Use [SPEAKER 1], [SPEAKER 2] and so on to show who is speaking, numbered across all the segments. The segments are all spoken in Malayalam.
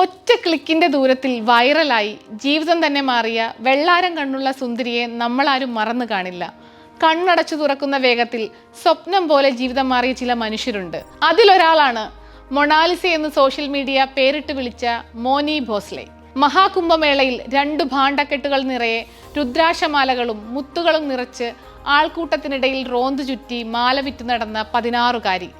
[SPEAKER 1] ഒറ്റ ക്ലിക്കിന്റെ ദൂരത്തിൽ വൈറലായി ജീവിതം തന്നെ മാറിയ വെള്ളാരം കണ്ണുള്ള സുന്ദരിയെ നമ്മളാരും മറന്നു കാണില്ല. കണ്ണടച്ചു തുറക്കുന്ന വേഗത്തിൽ സ്വപ്നം പോലെ ജീവിതം മാറിയ ചില മനുഷ്യരുണ്ട്. അതിലൊരാളാണ് മൊണാലിസ എന്ന് സോഷ്യൽ മീഡിയ പേരിട്ട് വിളിച്ച മോനി ഭോസ്ലെ. മഹാകുംഭമേളയിൽ രണ്ട് ഭാണ്ഡക്കെട്ടുകൾ നിറയെ രുദ്രാക്ഷമാലകളും മുത്തുകളും നിറച്ച് ആൾക്കൂട്ടത്തിനിടയിൽ റോന്തു ചുറ്റി മാല വിറ്റ് നടന്ന പതിനാറുകാരി.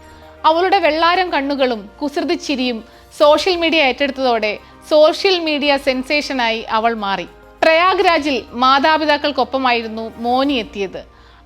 [SPEAKER 1] അവളുടെ വെള്ളാരം കണ്ണുകളും കുസൃതി ചിരിയും സോഷ്യൽ മീഡിയ ഏറ്റെടുത്തതോടെ സോഷ്യൽ മീഡിയ സെൻസേഷനായി അവൾ മാറി. പ്രയാഗ്രാജിൽ മാതാപിതാക്കൾക്കൊപ്പമായിരുന്നു മോനി എത്തിയത്.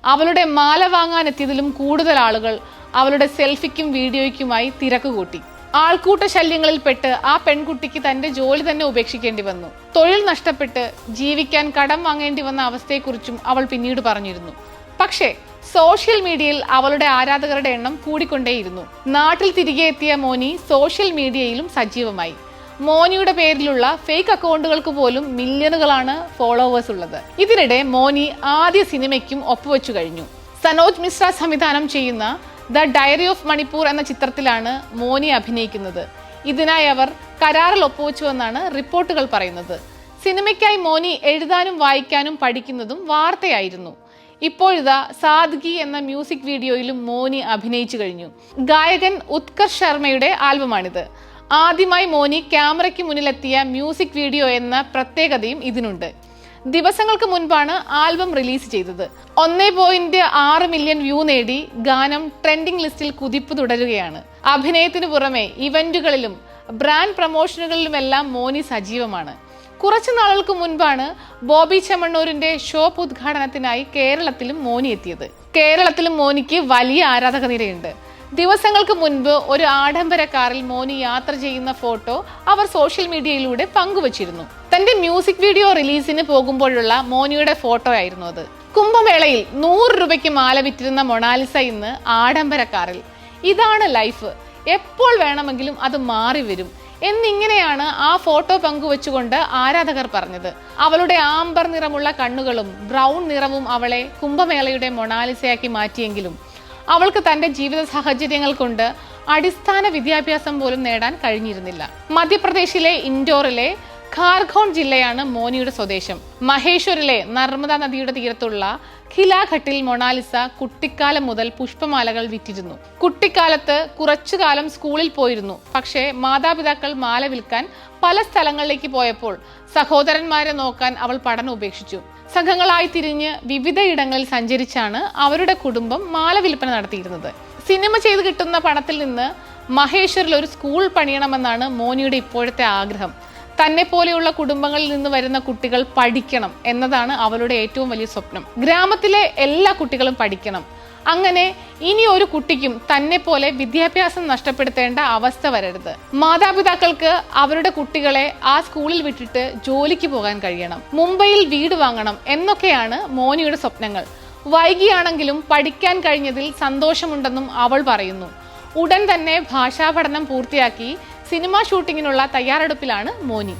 [SPEAKER 1] അവളുടെ മാല വാങ്ങാൻ എത്തിയതിലും കൂടുതൽ ആളുകൾ അവളുടെ സെൽഫിക്കും വീഡിയോയ്ക്കുമായി തിരക്ക് കൂട്ടി ആൾക്കൂട്ട ശല്യങ്ങളിൽപ്പെട്ട് ആ പെൺകുട്ടിക്ക് തന്റെ ജോലി തന്നെ ഉപേക്ഷിക്കേണ്ടി വന്നു. തൊഴിൽ നഷ്ടപ്പെട്ട് ജീവിക്കാൻ കടം വാങ്ങേണ്ടി വന്ന അവസ്ഥയെക്കുറിച്ചും അവൾ പിന്നീട് പറഞ്ഞിരുന്നു. പക്ഷേ സോഷ്യൽ മീഡിയയിൽ അവളുടെ ആരാധകരുടെ എണ്ണം കൂടിക്കൊണ്ടേയിരുന്നു. നാട്ടിൽ തിരികെ എത്തിയ മോനി സോഷ്യൽ മീഡിയയിലും സജീവമായി. മോനിയുടെ പേരിലുള്ള ഫേക്ക് അക്കൗണ്ടുകൾക്ക് പോലും മില്യണുകളാണ് ഫോളോവേഴ്സ് ഉള്ളത്. ഇതിനിടെ മോനി ആദ്യ സിനിമയ്ക്കും ഒപ്പുവെച്ചു കഴിഞ്ഞു. സനോജ് മിശ്ര സംവിധാനം ചെയ്യുന്ന ദ ഡയറി ഓഫ് മണിപ്പൂർ എന്ന ചിത്രത്തിലാണ് മോനി അഭിനയിക്കുന്നത്. ഇതിനായി അവർ കരാറിൽ ഒപ്പുവെച്ചുവെന്നാണ് റിപ്പോർട്ടുകൾ പറയുന്നത്. സിനിമയ്ക്കായി മോനി എഴുതാനും വായിക്കാനും പഠിക്കുന്നതും വാർത്തയായിരുന്നു. ഇപ്പോഴിതാ സാദ്ഗി എന്ന മ്യൂസിക് വീഡിയോയിലും മോനി അഭിനയിച്ചു കഴിഞ്ഞു. ഗായകൻ ഉത്കർഷ് ശർമ്മയുടെ ആൽബമാണിത്. ആദ്യമായി മോനി ക്യാമറയ്ക്ക് മുന്നിലെത്തിയ മ്യൂസിക് വീഡിയോ എന്ന പ്രത്യേകതയും ഇതിനുണ്ട്. ദിവസങ്ങൾക്ക് മുൻപാണ് ആൽബം റിലീസ് ചെയ്തത്. ഒന്നേ പോയിന്റ് ആറ് മില്യൺ വ്യൂ നേടി ഗാനം ട്രെൻഡിംഗ് ലിസ്റ്റിൽ കുതിപ്പ് തുടരുകയാണ്. അഭിനയത്തിനു പുറമെ ഇവന്റുകളിലും ബ്രാൻഡ് പ്രൊമോഷനുകളിലുമെല്ലാം മോനി സജീവമാണ്. കുറച്ചു നാളുകൾക്ക് മുൻപാണ് ബോബി ചെമ്മണ്ണൂരിന്റെ ഷോപ്പ് ഉദ്ഘാടനത്തിനായി കേരളത്തിലും മോനി എത്തിയത്. കേരളത്തിലും മോനിക്ക് വലിയ ആരാധക നിരയുണ്ട് ദിവസങ്ങൾക്ക് മുൻപ് ഒരു ആഡംബര കാറിൽ മോനി യാത്ര ചെയ്യുന്ന ഫോട്ടോ അവർ സോഷ്യൽ മീഡിയയിലൂടെ പങ്കുവച്ചിരുന്നു. തന്റെ മ്യൂസിക് വീഡിയോ റിലീസിന് പോകുമ്പോഴുള്ള മോനിയുടെ ഫോട്ടോ ആയിരുന്നു അത്. കുംഭമേളയിൽ നൂറ് രൂപയ്ക്ക് മാല വിറ്റിരുന്ന മൊണാലിസ ഇന്ന് ആഡംബര കാറിൽ. ഇതാണ് ലൈഫ്. എപ്പോൾ വേണമെങ്കിലും അത് മാറി വരും. എന്നിങ്ങനെയാണ് ആ ഫോട്ടോ പങ്കുവെച്ചുകൊണ്ട് ആരാധകർ പറഞ്ഞത്. അവളുടെ ആംബർ നിറമുള്ള കണ്ണുകളും ബ്രൗൺ നിറവും അവളെ കുംഭമേളയുടെ മൊണാലിസയാക്കി മാറ്റിയെങ്കിലും അവൾക്ക് തന്റെ ജീവിത സാഹചര്യങ്ങൾ കൊണ്ട് അടിസ്ഥാന വിദ്യാഭ്യാസം പോലും നേടാൻ കഴിഞ്ഞിരുന്നില്ല. മധ്യപ്രദേശിലെ ഇൻഡോറിലെ ഖാർഖോൺ ജില്ലയാണ് മോനിയുടെ സ്വദേശം. മഹേശ്വരിലെ നർമ്മദ നദിയുടെ തീരത്തുള്ള ഖിലാഘട്ടിൽ മൊണാലിസ കുട്ടിക്കാലം മുതൽ പുഷ്പമാലകൾ വിറ്റിരുന്നു. കുട്ടിക്കാലത്ത് കുറച്ചു കാലം സ്കൂളിൽ പോയിരുന്നു. പക്ഷേ മാതാപിതാക്കൾ മാല വിൽക്കാൻ പല സ്ഥലങ്ങളിലേക്ക് പോയപ്പോൾ സഹോദരന്മാരെ നോക്കാൻ അവൾ പഠനം ഉപേക്ഷിച്ചു. സംഘങ്ങളായി തിരിഞ്ഞ് വിവിധ ഇടങ്ങളിൽ സഞ്ചരിച്ചാണ് അവരുടെ കുടുംബം മാല വിൽപ്പന നടത്തിയിരുന്നത്. സിനിമ ചെയ്ത് കിട്ടുന്ന പണത്തിൽ നിന്ന് മഹേശ്വരിൽ ഒരു സ്കൂൾ പണിയണമെന്നാണ് മോനിയുടെ ഇപ്പോഴത്തെ ആഗ്രഹം. തന്നെ പോലെയുള്ള കുടുംബങ്ങളിൽ നിന്ന് വരുന്ന കുട്ടികൾ പഠിക്കണം എന്നതാണ് അവളുടെ ഏറ്റവും വലിയ സ്വപ്നം. ഗ്രാമത്തിലെ എല്ലാ കുട്ടികളും പഠിക്കണം. അങ്ങനെ ഇനി ഒരു കുട്ടിക്കും തന്നെ പോലെ വിദ്യാഭ്യാസം നഷ്ടപ്പെടുത്തേണ്ട അവസ്ഥ വരരുത്. മാതാപിതാക്കൾക്ക് അവരുടെ കുട്ടികളെ ആ സ്കൂളിൽ വിട്ടിട്ട് ജോലിക്ക് പോകാൻ കഴിയണം. മുംബൈയിൽ വീട് വാങ്ങണം എന്നൊക്കെയാണ് മോനിയുടെ സ്വപ്നങ്ങൾ. വൈകിയാണെങ്കിലും പഠിക്കാൻ കഴിഞ്ഞതിൽ സന്തോഷമുണ്ടെന്നും അവൾ പറയുന്നു. ഉടൻ തന്നെ ഭാഷാ പഠനം പൂർത്തിയാക്കി സിനിമാ ഷൂട്ടിങ്ങിനുള്ള തയ്യാറെടുപ്പിലാണ് മോനി.